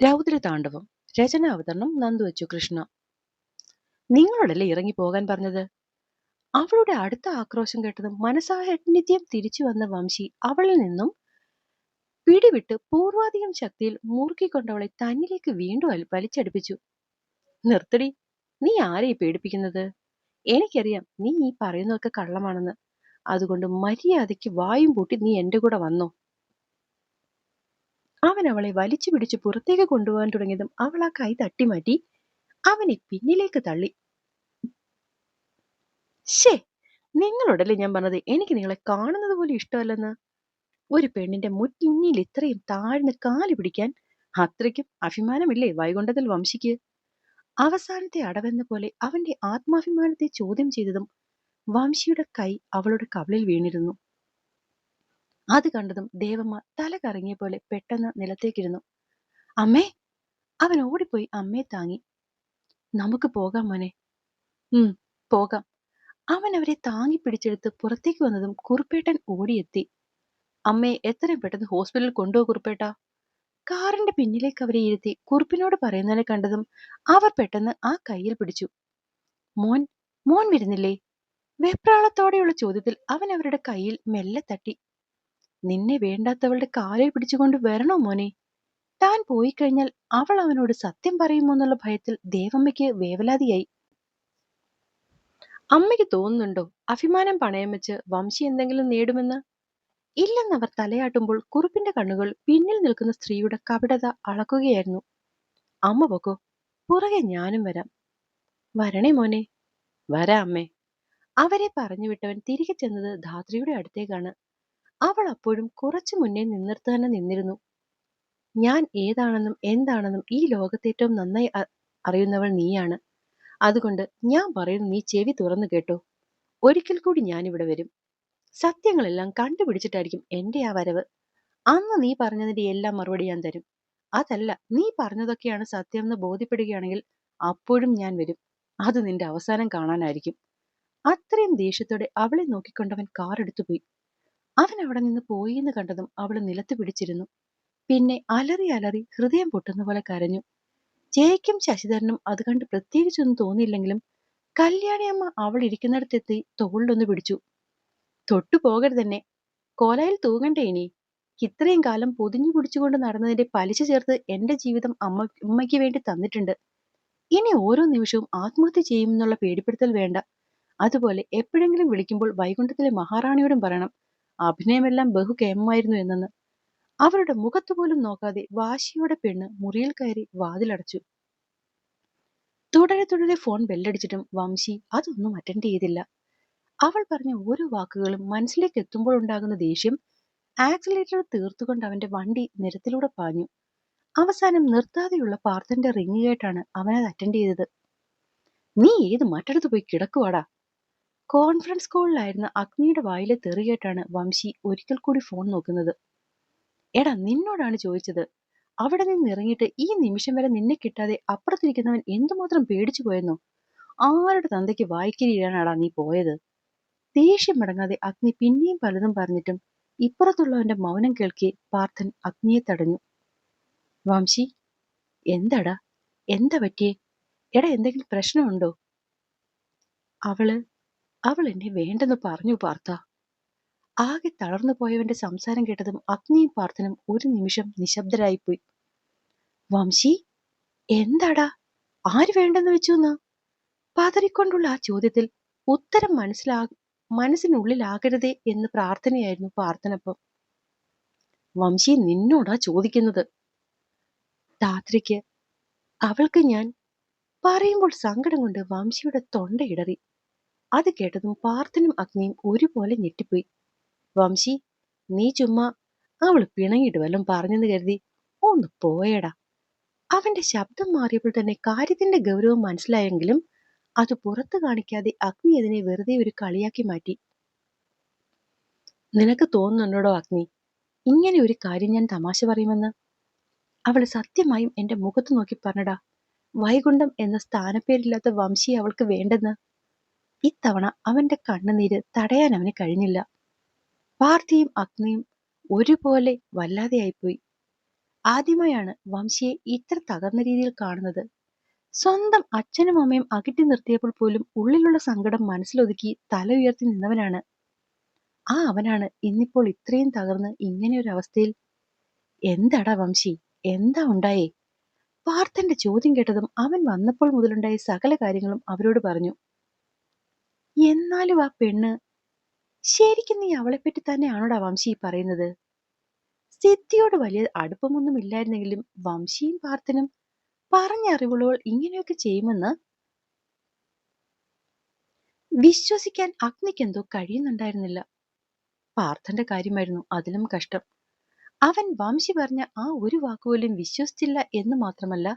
രൗദ്രതാണ്ഡവം. രചനാവതരണം നന്ദുവച്ചു കൃഷ്ണ. നിങ്ങളോടല്ലേ ഇറങ്ങി പോകാൻ പറഞ്ഞത്? അവളുടെ അടുത്ത ആക്രോശം കേട്ടതും മനസാന്നിധ്യം തിരിച്ചു വന്ന വംശി അവളിൽ നിന്നും പിടിവിട്ട് പൂർവാധികം ശക്തിയിൽ മുറുക്കിക്കൊണ്ടവളെ തന്നിലേക്ക് വീണ്ടും വലിച്ചടുപ്പിച്ചു. നിർത്തടി നീ ആരെയും പേടിപ്പിക്കുന്നത്? എനിക്കറിയാം നീ ഈ പറയുന്നതൊക്കെ കള്ളമാണെന്ന്. അതുകൊണ്ട് മര്യാദയ്ക്ക് വായും പൂട്ടി നീ എന്റെ കൂടെ വന്നോ. അവൻ അവളെ വലിച്ചു പിടിച്ച് പുറത്തേക്ക് കൊണ്ടുപോകാൻ തുടങ്ങിയതും അവൾ ആ കൈ തട്ടിമാറ്റി അവനെ പിന്നിലേക്ക് തള്ളി. ശേ നിങ്ങളോടല്ലേ ഞാൻ പറഞ്ഞത്? എനിക്ക് നിങ്ങളെ കാണുന്നത് പോലും ഇഷ്ടമല്ലെന്ന്. ഒരു പെണ്ണിന്റെ മുന്നിൽ ഇത്രയും താഴ്ന്ന് കാൽ പിടിക്കാൻ അത്രയ്ക്കും അഭിമാനമില്ലേ വൈകുണ്ഠത്തിൽ വംശിക്ക്? അവസാനത്തെ അടവെന്ന പോലെ അവന്റെ ആത്മാഭിമാനത്തെ ചോദ്യം ചെയ്തതും വംശിയുടെ കൈ അവളുടെ കവളിൽ വീണിരുന്നു. അത് കണ്ടതും ദേവമ്മ തല കറങ്ങിയ പോലെ പെട്ടെന്ന് നിലത്തേക്കിരുന്നു. അമ്മേ അവൻ ഓടിപ്പോയി അമ്മയെ താങ്ങി. നമുക്ക് പോകാം മോനെ. ഉം പോകാം. അവൻ അവരെ താങ്ങി പിടിച്ചെടുത്ത് പുറത്തേക്ക് വന്നതും കുറുപ്പേട്ടൻ ഓടിയെത്തി. അമ്മയെ എത്രയും പെട്ടെന്ന് ഹോസ്പിറ്റലിൽ കൊണ്ടുപോ കുറുപ്പേട്ട. കാറിന്റെ പിന്നിലേക്ക് അവരെ ഇരുത്തി കുറുപ്പിനോട് പറയുന്നതിനെ കണ്ടതും അവർ പെട്ടെന്ന് ആ കയ്യിൽ പിടിച്ചു. മോൻ മോൻ വരുന്നില്ലേ? വെപ്രാളത്തോടെയുള്ള ചോദ്യത്തിൽ അവൻ അവരുടെ കയ്യിൽ മെല്ലെ തട്ടി. നിന്നെ വേണ്ടാത്തവളുടെ കാലിൽ പിടിച്ചുകൊണ്ട് വരണോ മോനെ? താൻ പോയി കഴിഞ്ഞാൽ അവൾ അവനോട് സത്യം പറയുമോ എന്നുള്ള ഭയത്തിൽ ദേവമ്മയ്ക്ക് വേവലാതിയായി. അമ്മയ്ക്ക് തോന്നുന്നുണ്ടോ അഭിമാനം പണയം വെച്ച് വംശി എന്തെങ്കിലും നേടുമെന്ന്? ഇല്ലെന്നവർ തലയാട്ടുമ്പോൾ കുറുപ്പിന്റെ കണ്ണുകൾ പിന്നിൽ നിൽക്കുന്ന സ്ത്രീയുടെ കപടത അളക്കുകയായിരുന്നു. അമ്മ പൊക്കോ പുറകെ ഞാനും വരാം. വരണേ മോനെ. വരാ അമ്മേ. അവരെ പറഞ്ഞു വിട്ടവൻ തിരികെ ചെന്നത് ധാത്രിയുടെ അടുത്തേക്കാണ്. അവൾ അപ്പോഴും കുറച്ചു മുന്നേ നിന്നിടത്ത് തന്നെ നിന്നിരുന്നു. ഞാൻ ഏതാണെന്നും എന്താണെന്നും ഈ ലോകത്തേറ്റവും നന്നായി അറിയുന്നവൾ നീയാണ്. അതുകൊണ്ട് ഞാൻ പറയുന്നു നീ ചെവി തുറന്നു കേട്ടോ. ഒരിക്കൽ കൂടി ഞാനിവിടെ വരും. സത്യങ്ങളെല്ലാം കണ്ടുപിടിച്ചിട്ടായിരിക്കും എന്റെ ആ വരവ്. അന്ന് നീ പറഞ്ഞതിന്റെ എല്ലാം മറുപടി ഞാൻ തരും. അതല്ല നീ പറഞ്ഞതൊക്കെയാണ് സത്യം എന്ന് ബോധ്യപ്പെടുകയാണെങ്കിൽ അപ്പോഴും ഞാൻ വരും. അത് നിന്റെ അവസാനം കാണാനായിരിക്കും. അത്രയും ദേഷ്യത്തോടെ അവളെ നോക്കിക്കൊണ്ടവൻ കാർ എടുത്തു പോയി അവൻ അവിടെ നിന്ന് പോയി എന്ന് കണ്ടതും അവൾ നിലത്ത് പിടിച്ചിരുന്നു. പിന്നെ അലറി അലറി ഹൃദയം പൊട്ടുന്ന പോലെ കരഞ്ഞു. ജയയ്ക്കും ശശിധരനും അത് കണ്ട് പ്രത്യേകിച്ചൊന്നും തോന്നിയില്ലെങ്കിലും കല്യാണിയമ്മ അവൾ ഇരിക്കുന്നിടത്തെത്തി തോളിലൊന്ന് പിടിച്ചു. തൊട്ടു പോകരുതെന്നെ കോലയിൽ തൂങ്ങണ്ടേ ഇനി. ഇത്രയും കാലം പൊതിഞ്ഞു പിടിച്ചുകൊണ്ട് നടന്നതിന്റെ പലിശ ചേർത്ത് എന്റെ ജീവിതം അമ്മ ഉമ്മയ്ക്ക് വേണ്ടി തന്നിട്ടുണ്ട്. ഇനി ഓരോ നിമിഷവും ആത്മഹത്യ ചെയ്യുമെന്നുള്ള പേടിപ്പെടുത്തൽ വേണ്ട. അതുപോലെ എപ്പോഴെങ്കിലും വിളിക്കുമ്പോൾ വൈകുണ്ഠത്തിലെ മഹാറാണിയോടും പറയണം. അഭിനയമെല്ലാം ബഹുകേമമായിരുന്നു എന്നെന്ന്. അവരുടെ മുഖത്ത് പോലും നോക്കാതെ വാശിയോടെ പെണ്ണ് മുറിയിൽ കയറി വാതിലടച്ചു. തുടരെ തുടരെ ഫോൺ ബെല്ലടിച്ചിട്ടും വംശി അതൊന്നും അറ്റൻഡ് ചെയ്തില്ല. അവൾ പറഞ്ഞ ഓരോ വാക്കുകളും മനസ്സിലേക്ക് എത്തുമ്പോൾ ഉണ്ടാകുന്ന ദേഷ്യം ആക്സിലേറ്റർ തീർത്തുകൊണ്ട് അവന്റെ വണ്ടി നിരത്തിലൂടെ പാഞ്ഞു. അവസാനം നിർത്താതെയുള്ള പാർത്ഥന്റെ റിങ് കേട്ടാണ് അവനത് അറ്റൻഡ് ചെയ്തത്. നീ ഏത് മറ്റടുത്ത് പോയി കിടക്കുവാടാ? കോൺഫറൻസ് കോളിലായിരുന്ന അഗ്നിയുടെ വായിലെ തെറികേട്ടാണ് വംശി ഒരിക്കൽ കൂടി ഫോൺ നോക്കുന്നത്. എടാ നിന്നോടാണ് ചോദിച്ചത്. അവിടെ നിന്ന് ഇറങ്ങിയിട്ട് ഈ നിമിഷം വരെ നിന്നെ കിട്ടാതെ അപ്പുറത്തിരിക്കുന്നവൻ എന്തുമാത്രം പേടിച്ചു പോയെന്നോ? ആരുടെ തന്തയ്ക്ക് വായിക്കരിയാനാടാ നീ പോയത്? ദേഷ്യം മടങ്ങാതെ അഗ്നി പിന്നെയും പലതും പറഞ്ഞിട്ടും ഇപ്പുറത്തുള്ളവന്റെ മൗനം കേൾക്കെ പാർത്ഥൻ അഗ്നിയെ തടഞ്ഞു. വംശി എന്താടാ? എന്താ പറ്റിയേ? എടാ എന്തെങ്കിലും പ്രശ്നമുണ്ടോ? അവൾ അവൾ എന്നെ വേണ്ടെന്ന് പറഞ്ഞു പാർത്ഥ ആകെ തളർന്നു പോയവന്റെ സംസാരം കേട്ടതും അഗ്നിയും പാർത്ഥനും ഒരു നിമിഷം നിശബ്ദരായിപ്പോയി. വംശി എന്താടാ? ആര് വേണ്ടെന്ന് വെച്ചു എന്നാ പതറിക്കൊണ്ടുള്ള ആ ചോദ്യത്തിൽ ഉത്തരം മനസ്സിലാ മനസ്സിനുള്ളിലാകരുതേ എന്ന് പ്രാർത്ഥനയായിരുന്നു പാർത്ഥനപ്പം വംശി നിന്നോടാ ചോദിക്കുന്നത്? ധാത്രിക്ക് അവൾക്ക് ഞാൻ പറയുമ്പോൾ സങ്കടം കൊണ്ട് വംശിയുടെ തൊണ്ട ഇടറി. അത് കേട്ടതും പാർത്ഥനും അഗ്നിയും ഒരുപോലെ ഞെട്ടിപ്പോയി. വംശി നീ ചുമ്മാ അവൾ പിണങ്ങിയിട്ട് വല്ലതും പറഞ്ഞെന്ന് കരുതി ഒന്ന് പോയടാ. അവന്റെ ശബ്ദം മാറിയപ്പോൾ തന്നെ കാര്യത്തിന്റെ ഗൗരവം മനസ്സിലായെങ്കിലും അത് പുറത്തു കാണിക്കാതെ അഗ്നി അതിനെ വെറുതെ ഒരു കളിയാക്കി മാറ്റി. നിനക്ക് തോന്നുന്നുണ്ടോ അഗ്നി? ഇങ്ങനെ ഒരു കാര്യം ഞാൻ തമാശ പറയുമെന്ന്? അവൾ സത്യമായും എന്റെ മുഖത്ത് നോക്കി പറഞ്ഞടാ. വൈകുണ്ഠം എന്ന സ്ഥാനപ്പേരില്ലാത്ത വംശി അവൾക്ക് വേണ്ടെന്ന്? ഇത്തവണ അവന്റെ കണ്ണുനീര് തടയാൻ അവന് കഴിഞ്ഞില്ല. പാർത്ഥിയും അഗ്നിയും ഒരുപോലെ വല്ലാതെയായിപ്പോയി. ആദ്യമായാണ് വംശിയെ ഇത്ര തകർന്ന രീതിയിൽ കാണുന്നത്. സ്വന്തം അച്ഛനും അമ്മയും അകറ്റി നിർത്തിയപ്പോൾ പോലും ഉള്ളിലുള്ള സങ്കടം മനസ്സിലൊതുക്കി തല ഉയർത്തി നിന്നവനാണ്. ആ അവനാണ് ഇന്നിപ്പോൾ ഇത്രയും തകർന്ന് ഇങ്ങനെ ഒരു അവസ്ഥയിൽ. എന്താടാ വംശി എന്താ ഉണ്ടായേ? പാർത്ഥന്റെ ചോദ്യം കേട്ടതും അവൻ വന്നപ്പോൾ മുതലുണ്ടായ സകല കാര്യങ്ങളും അവരോട് പറഞ്ഞു. എന്നാലും ആ പെണ്ണ് ശരിക്കും നീ അവളെപ്പറ്റി തന്നെയാണോടാ വംശി പറയുന്നത്? സിദ്ധിയോട് വലിയ അടുപ്പമൊന്നും ഇല്ലായിരുന്നെങ്കിലും വംശിയും പാർത്ഥനും പറഞ്ഞ അറിവുള്ളവൾ ഇങ്ങനെയൊക്കെ ചെയ്യുമെന്ന് വിശ്വസിക്കാൻ അഗ്നിക്ക് എന്തോ കഴിയുന്നുണ്ടായിരുന്നില്ല. പാർത്ഥന്റെ കാര്യമായിരുന്നു അതിലും കഷ്ടം. അവൻ വംശി പറഞ്ഞ ആ ഒരു വാക്കുപോലും വിശ്വസിച്ചില്ല എന്ന് മാത്രമല്ല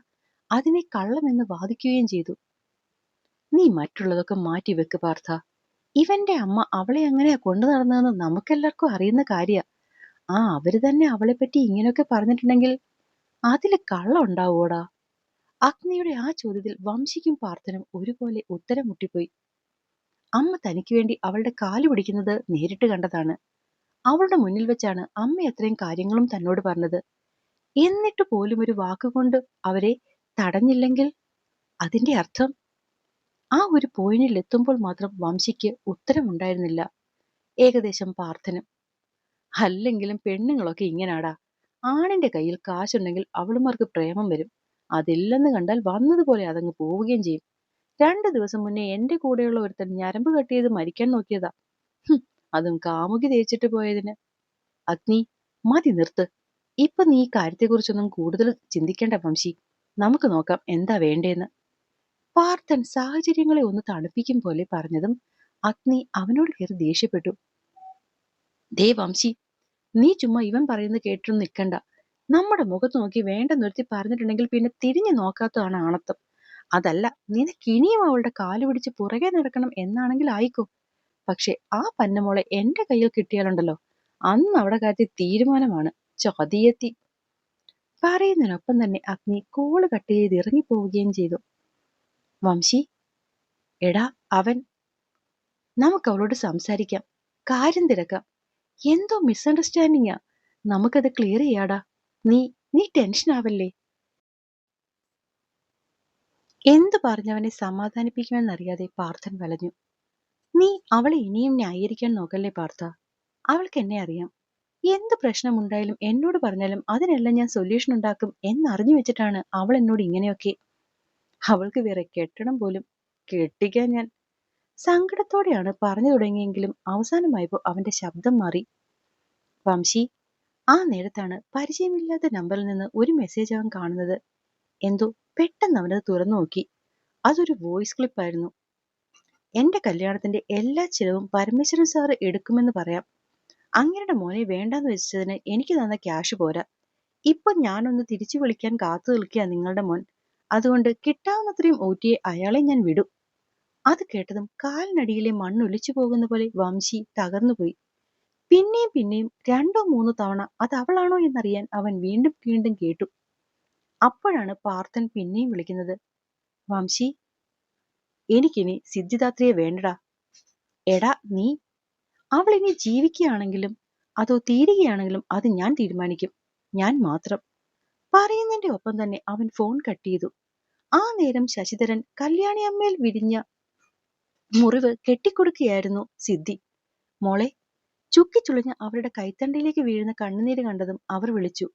അതിനെ കള്ളമെന്ന് വാദിക്കുകയും ചെയ്തു. നീ മറ്റുള്ളതൊക്കെ മാറ്റിവെക്ക് പാർത്ഥ. ഇവന്റെ അമ്മ അവളെ എങ്ങനെയാ കൊണ്ടു നടന്നതെന്ന് നമുക്കെല്ലാവർക്കും അറിയുന്ന കാര്യ. ആ അവർ തന്നെ അവളെപ്പറ്റി ഇങ്ങനെയൊക്കെ പറഞ്ഞിട്ടുണ്ടെങ്കിൽ അതിൽ കള്ളം ഉണ്ടാവൂടാ അഗ്നിയുടെ ആ ചോദ്യത്തിൽ വംശിക്കും പാർത്ഥനും ഒരുപോലെ ഉത്തരം മുട്ടിപ്പോയി അമ്മ തനിക്ക് വേണ്ടി അവളുടെ കാൽ പിടിക്കുന്നത് നേരിട്ട് കണ്ടതാണ്. അവളുടെ മുന്നിൽ വെച്ചാണ് അമ്മ അത്രയും കാര്യങ്ങളും തന്നോട് പറഞ്ഞത്. എന്നിട്ട് പോലും ഒരു വാക്കുകൊണ്ട് അവരെ തടഞ്ഞില്ലെങ്കിൽ അതിന്റെ അർത്ഥം ആ ഒരു പോയിന്റിൽ എത്തുമ്പോൾ മാത്രം വംശിക്ക് ഉത്തരമുണ്ടായിരുന്നില്ല. ഏകദേശം പാർത്ഥനും. അല്ലെങ്കിലും പെണ്ണുങ്ങളൊക്കെ ഇങ്ങനാടാ. ആണിന്റെ കയ്യിൽ കാശുണ്ടെങ്കിൽ അവളുമാർക്ക് പ്രേമം വരും. അതില്ലെന്ന് കണ്ടാൽ വന്നതുപോലെ അതങ്ങ് പോവുകയും ചെയ്യും. രണ്ടു ദിവസം മുന്നേ എന്റെ കൂടെയുള്ള ഒരുത്തൻ ഞരമ്പ് കട്ടിയത് മരിക്കാൻ നോക്കിയതാ. അതും കാമുകി തേച്ചിട്ട് പോയതിന്. അഗ്നി മതി നിർത്ത്. ഇപ്പൊ നീ കാര്യത്തെക്കുറിച്ചൊന്നും കൂടുതൽ ചിന്തിക്കേണ്ട വംശി. നമുക്ക് നോക്കാം എന്താ വേണ്ടേന്ന്. പാർത്ഥൻ സാഹചര്യങ്ങളെ ഒന്ന് തണുപ്പിക്കും പോലെ പറഞ്ഞതും അഗ്നി അവനോട് കയറി ദേഷ്യപ്പെട്ടു. ദേ വംശി നീ ചുമ്മാ ഇവൻ പറയുന്നത് കേട്ടൊന്നും നിൽക്കണ്ട. നമ്മുടെ മുഖത്ത് നോക്കി വേണ്ട നിർത്തി പറഞ്ഞിട്ടുണ്ടെങ്കിൽ പിന്നെ തിരിഞ്ഞു നോക്കാത്തതാണ് ആണത്തം അതല്ല നിനക്ക് ഇനിയും അവളുടെ കാൽ പിടിച്ച് പുറകെ നടക്കണം എന്നാണെങ്കിൽ ആയിക്കോ. പക്ഷെ ആ പന്നമോളെ എന്റെ കയ്യിൽ കിട്ടിയാലുണ്ടല്ലോ. അന്ന് അവിടെ കാര്യത്തിൽ തീരുമാനമാണ്. ചതിയെത്തി പറയുന്നതിനൊപ്പം തന്നെ അഗ്നി കോൾ കട്ട് ചെയ്ത് ഇറങ്ങിപ്പോവുകയും ചെയ്തു. വംശി എടാ അവൻ. നമുക്ക് അവളോട് സംസാരിക്കാം കാര്യം തിരക്കാം. എന്തോ മിസ്അണ്ടർസ്റ്റാൻഡിങ്ങാ നമുക്കത് ക്ലിയർ ചെയ്യാടാ. നീ നീ ടെൻഷൻ ആവല്ലേ? എന്തു പറഞ്ഞവനെ സമാധാനിപ്പിക്കുമെന്നറിയാതെ പാർത്ഥൻ വലഞ്ഞു. നീ അവളെ ഇനിയും ന്യായീകരിക്കാൻ നോക്കല്ലേ പാർത്ഥ? അവൾക്ക് എന്നെ അറിയാം. എന്ത് പ്രശ്നമുണ്ടായാലും എന്നോട് പറഞ്ഞാലും അതിനെല്ലാം ഞാൻ സൊല്യൂഷൻ ഉണ്ടാക്കും എന്നറിഞ്ഞു വെച്ചിട്ടാണ് അവൾ എന്നോട് ഇങ്ങനെയൊക്കെ അവൾക്ക് വേറെ കെട്ടണം പോലും കെട്ടിക്കാൻ ഞാൻ സങ്കടത്തോടെയാണ് പറഞ്ഞു തുടങ്ങിയെങ്കിലും അവസാനമായപ്പോ അവന്റെ ശബ്ദം മാറി. വംശി ആ നേരത്താണ് പരിചയമില്ലാത്ത നമ്പറിൽ നിന്ന് ഒരു മെസ്സേജ് അവൻ കാണുന്നത്. എന്തോ പെട്ടെന്ന് അവനത് തുറന്നു നോക്കി. അതൊരു വോയിസ് ക്ലിപ്പായിരുന്നു എന്റെ കല്യാണത്തിന്റെ എല്ലാ ചിലവും പരമേശ്വരൻ സാറ് എടുക്കുമെന്ന് പറയാം. അങ്ങയുടെ മോനെ വേണ്ടാന്ന് വെച്ചതിന് എനിക്ക് തന്ന ക്യാഷ് പോരാ. ഇപ്പൊ ഞാനൊന്ന് തിരിച്ചു വിളിക്കാൻ കാത്തു നിൽക്കുക നിങ്ങളുടെ മോൻ. അതുകൊണ്ട് കിട്ടാവുന്നത്രയും ഊറ്റിയെ അയാളെ ഞാൻ വിടും. അത് കേട്ടതും കാലിനടിയിലെ മണ്ണൊലിച്ചു പോകുന്ന പോലെ വംശി തകർന്നുപോയി പിന്നെയും പിന്നെയും രണ്ടോ മൂന്നോ തവണ അത് അവളാണോ എന്നറിയാൻ അവൻ വീണ്ടും വീണ്ടും കേട്ടു. അപ്പോഴാണ് പാർത്ഥൻ പിന്നെയും വിളിക്കുന്നത് വംശി എനിക്കിനി സിദ്ധിദാത്രിയെ വേണ്ടടാ. എടാ നീ. അവളിനി ജീവിക്കുകയാണെങ്കിലും അതോ തീരുകയാണെങ്കിലും അത് ഞാൻ തീരുമാനിക്കും. ഞാൻ മാത്രം. പറയുന്നതിന്റെ ഒപ്പം തന്നെ അവൻ ഫോൺ കട്ട് ചെയ്തു. ആ നേരം ശശിധരൻ കല്യാണി അമ്മയിൽ വിരിഞ്ഞ മുറിവ് കെട്ടിക്കൊടുക്കുകയായിരുന്നു സിദ്ധി. മോളെ ചുക്കിച്ചുളിഞ്ഞ അവരുടെ കൈത്തണ്ടയിലേക്ക് വീഴുന്ന കണ്ണുനീര് കണ്ടതും അവർ വിളിച്ചു.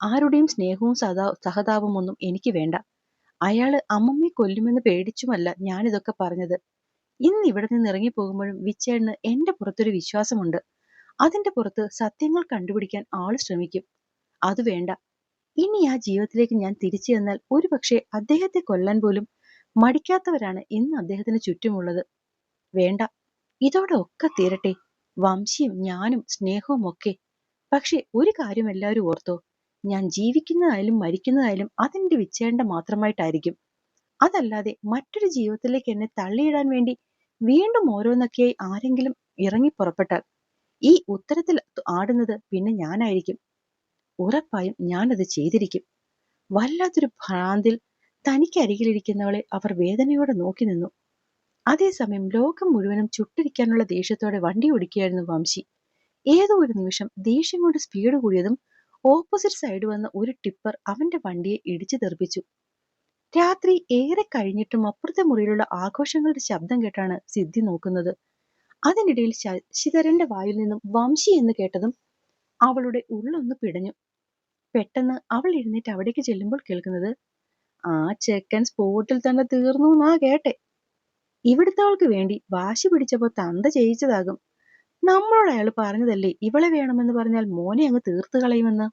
ആരുടെയും സ്നേഹവും സദാ സഹതാപവും ഒന്നും എനിക്ക് വേണ്ട. അയാൾ അമ്മമ്മയെ കൊല്ലുമെന്ന് പേടിച്ചുമല്ല ഞാനിതൊക്കെ പറഞ്ഞത്. ഇന്ന് ഇവിടെ നിന്ന് ഇറങ്ങിപ്പോകുമ്പോഴും വിച്ചേണ് എന്റെ പുറത്തൊരു വിശ്വാസമുണ്ട്. അതിന്റെ പുറത്ത് സത്യങ്ങൾ കണ്ടുപിടിക്കാൻ ആൾ ശ്രമിക്കും. അത് വേണ്ട. ഇനി ആ ജീവിതത്തിലേക്ക് ഞാൻ തിരിച്ചു ചെന്നാൽ ഒരുപക്ഷെ അദ്ദേഹത്തെ കൊല്ലാൻ പോലും മടിക്കാത്തവരാണ് ഇന്ന് അദ്ദേഹത്തിന് ചുറ്റുമുള്ളത്. വേണ്ട ഇതോടെ ഒക്കെ തീരട്ടെ. വംശിയും ഞാനും സ്നേഹവും ഒക്കെ. പക്ഷെ ഒരു കാര്യം എല്ലാവരും ഓർത്തോ ഞാൻ ജീവിക്കുന്നതായാലും മരിക്കുന്നതായാലും അതെന്റെ വിച്ചേണ്ട മാത്രമായിട്ടായിരിക്കും. അതല്ലാതെ മറ്റൊരു ജീവിതത്തിലേക്ക് എന്നെ തള്ളിയിടാൻ വേണ്ടി വീണ്ടും ഓരോന്നൊക്കെയായി ആരെങ്കിലും ഇറങ്ങി പുറപ്പെട്ടാൽ ഈ ഉത്തരത്തിൽ ആടുന്നത് പിന്നെ ഞാനായിരിക്കും. ഉറപ്പായും ഞാനത് ചെയ്തിരിക്കും. വല്ലാത്തൊരു ഭ്രാന്തിൽ തനിക്കരികിലിരിക്കുന്നവളെ അവർ വേദനയോടെ നോക്കി നിന്നു. അതേസമയം ലോകം മുഴുവനും ചുട്ടിരിക്കാനുള്ള ദേഷ്യത്തോടെ വണ്ടി ഓടിക്കുകയായിരുന്നു വംശി. ഏതോ ഒരു നിമിഷം ദേഷ്യം കൊണ്ട് സ്പീഡ് കൂടിയതും ഓപ്പോസിറ്റ് സൈഡ് വന്ന ഒരു ടിപ്പർ അവന്റെ വണ്ടിയെ ഇടിച്ചു തെറിപ്പിച്ചു. രാത്രി ഏറെ കഴിഞ്ഞിട്ടും അപ്പുറത്തെ മുറിയിലുള്ള ആഘോഷങ്ങളുടെ ശബ്ദം കേട്ടാണ് സിദ്ധി നോക്കുന്നത്. അതിനിടയിൽ ശശിധരന്റെ വായിൽ നിന്നും വംശി എന്ന് കേട്ടതും അവളുടെ ഉള്ളൊന്ന് പിടഞ്ഞു. പെട്ടെന്ന് അവൾ എഴുന്നേറ്റ് അവിടേക്ക് ചെല്ലുമ്പോൾ കേൾക്കുന്നത് ആ ചെക്കൻ സ്പോട്ടിൽ തന്നെ തീർന്നു എന്നാ കേട്ടെ. ഇവിടുത്തെ അവൾക്ക് വേണ്ടി വാശി പിടിച്ചപ്പോ തന്ത ചെയ്യിച്ചതാകും. നമ്മളോട് അയാൾ പറഞ്ഞതല്ലേ ഇവളെ വേണമെന്ന് പറഞ്ഞാൽ മോനെ അങ്ങ് തീർത്തു കളയുമെന്ന്.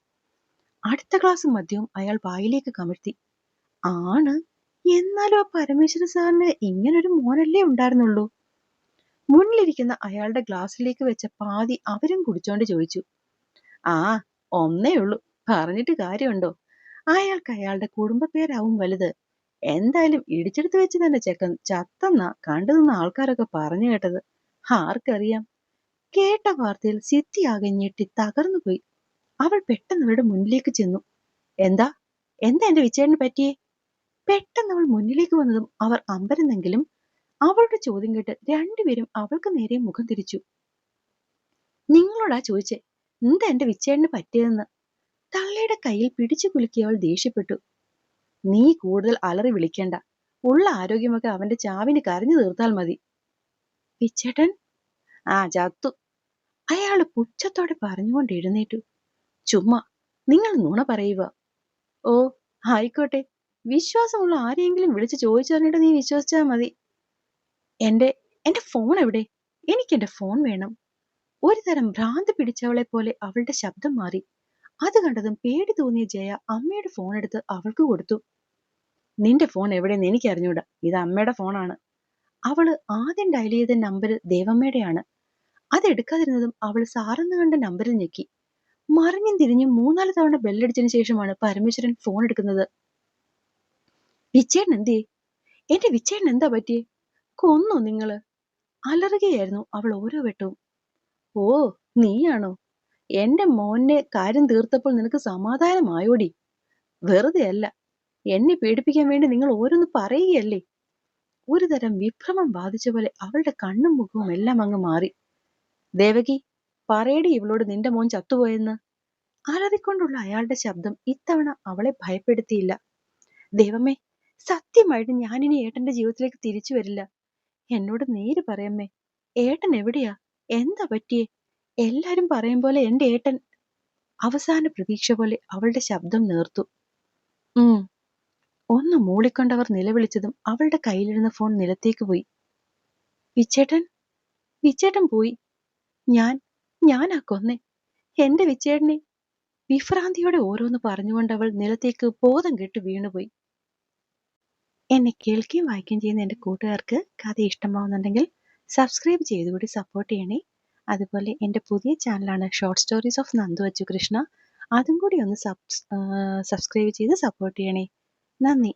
അടുത്ത ക്ലാസ് മദ്യവും അയാൾ വായിലേക്ക് കമിഴ്ത്തി. ആണ്? എന്നാലും ആ പരമേശ്വര സാറിന് ഇങ്ങനൊരു മോനല്ലേ ഉണ്ടായിരുന്നുള്ളൂ? മുന്നിലിരിക്കുന്ന അയാളുടെ ഗ്ലാസ്സിലേക്ക് വെച്ച പാതി അവരും കുടിച്ചോണ്ട് ചോദിച്ചു. ആ ഒന്നേ ഉള്ളൂ. പറഞ്ഞിട്ട് കാര്യമുണ്ടോ? അയാൾക്ക് അയാളുടെ കുടുംബ പേരാവും വലുത്. എന്തായാലും ഇടിച്ചെടുത്ത് വെച്ച് തന്നെ ചെക്കൻ ചത്തന്ന കണ്ടു നിന്ന ആൾക്കാരൊക്കെ പറഞ്ഞു കേട്ടത്. ആർക്കറിയാം? കേട്ട വാർത്തയിൽ സിദ്ധിയാകെ ഞെട്ടി തകർന്നു പോയി. അവൾ പെട്ടെന്ന് അവരുടെ മുന്നിലേക്ക് ചെന്നു. എന്താ? എന്താ എന്റെ വിചാരണ പറ്റിയേ? പെട്ടെന്ന് അവൾ മുന്നിലേക്ക് വന്നതും അവർ അമ്പരന്നെങ്കിലും അവളുടെ ചോദ്യം കേട്ട് രണ്ടുപേരും അവൾക്ക് നേരെ മുഖം തിരിച്ചു. നിങ്ങളോടാ ചോദിച്ചേ എന്താ എന്റെ വിച്ചേടിന് പറ്റിയതെന്ന്? തള്ളയുടെ കയ്യിൽ പിടിച്ചു കുലുക്കിയവൾ ദേഷ്യപ്പെട്ടു. നീ കൂടുതൽ അലറി വിളിക്കേണ്ട. ഉള്ള ആരോഗ്യമൊക്കെ അവന്റെ ചാവിന് കരഞ്ഞു തീർത്താൽ മതി. പിച്ചേട്ടൻ ആ ചത്തു. അയാൾ പുച്ഛത്തോടെ പറഞ്ഞുകൊണ്ട് എഴുന്നേറ്റു. ചുമ്മാ നിങ്ങൾ നുണ പറയുക. ഓ ആയിക്കോട്ടെ. വിശ്വാസമുള്ള ആരെയെങ്കിലും വിളിച്ച് ചോദിച്ചറിഞ്ഞിട്ട് നീ വിശ്വസിച്ചാൽ മതി. എന്റെ എന്റെ ഫോൺ എവിടെ? എനിക്ക് എന്റെ ഫോൺ വേണം. ഒരു തരം ഭ്രാന്ത് പിടിച്ചവളെ പോലെ അവളുടെ ശബ്ദം മാറി. അത് കണ്ടതും പേടി തോന്നിയ ജയ അമ്മയുടെ ഫോൺ എടുത്ത് അവൾക്ക് കൊടുത്തു. നിന്റെ ഫോൺ എവിടെയെന്ന് എനിക്ക് അറിഞ്ഞൂടാ ഇത് അമ്മയുടെ ഫോണാണ് അവൾ ആദ്യം ഡയൽ ചെയ്ത നമ്പർ ദേവമ്മയുടെയാണ്. അതെടുക്കാതിരുന്നതും അവൾ സാറെന്ന് കണ്ട നമ്പറിൽ ഞെക്കി. മറിഞ്ഞും തിരിഞ്ഞും മൂന്നാൽ തവണ ബെല്ലടിച്ചതിന് ശേഷമാണ് പരമേശ്വരൻ ഫോൺ എടുക്കുന്നത്. വിച്ചേട്ടൻ എന്തേ എന്റെ വിച്ചേട്ടൻ എന്താ പറ്റിയേ? കൊന്നോ നിങ്ങൾ. അലറുകയായിരുന്നു അവൾ ഓരോ വെട്ടവും. ഓ നീയാണോ? എന്റെ മോനെ കാര്യം തീർത്തപ്പോൾ നിനക്ക് സമാധാനമായോടി? വെറുതെ അല്ല. എന്നെ പേടിപ്പിക്കാൻ വേണ്ടി നിങ്ങൾ ഓരോന്ന് പറയുകയല്ലേ? ഒരു തരം വിഭ്രമം ബാധിച്ച പോലെ അവളുടെ കണ്ണും മുഖവും എല്ലാം അങ്ങ് മാറി. ദേവകി പറയടി ഇവളോട് നിന്റെ മോൻ ചത്തുപോയെന്ന്. അലറിക്കൊണ്ടുള്ള അയാളുടെ ശബ്ദം ഇത്തവണ അവളെ ഭയപ്പെടുത്തിയില്ല. ദൈവമേ സത്യമായിട്ട് ഞാനിനി ഏട്ടന്റെ ജീവിതത്തിലേക്ക് തിരിച്ചു വരില്ല. എന്നോട് നേര് പറയമ്മേ ഏട്ടൻ എവിടെയാ? എന്താ പറ്റിയേ? എല്ലാരും പറയും പോലെ എന്റെ ഏട്ടൻ അവസാന പ്രതീക്ഷ പോലെ അവളുടെ ശബ്ദം നേർത്തു. ഉം. ഒന്ന് മൂളിക്കൊണ്ടവർ നിലവിളിച്ചതും അവളുടെ കയ്യിലിരുന്ന ഫോൺ നിലത്തേക്ക് പോയി. വിച്ചേട്ടൻ? വിച്ചേട്ടൻ പോയി. ഞാൻ ഞാനാ കൊന്നെ. എന്റെ വിച്ചേട്ടനെ. വിഭ്രാന്തിയോടെ ഓരോന്ന് പറഞ്ഞുകൊണ്ട് അവൾ നിലത്തേക്ക് ബോധം കെട്ട് വീണുപോയി. എന്നെ കേൾക്കുകയും വായിക്കുകയും ചെയ്യുന്ന എന്റെ കൂട്ടുകാർക്ക് കഥ ഇഷ്ടമാവുന്നുണ്ടെങ്കിൽ സബ്സ്ക്രൈബ് ചെയ്തുകൂടി സപ്പോർട്ട് ചെയ്യണേ. അതുപോലെ എന്റെ പുതിയ ചാനലാണ് short stories of Nandu Achu Krishna അതും കൂടി ഒന്ന് സബ്സ് സബ്സ്ക്രൈബ് ചെയ്ത് സപ്പോർട്ട് ചെയ്യണേ. നന്ദി.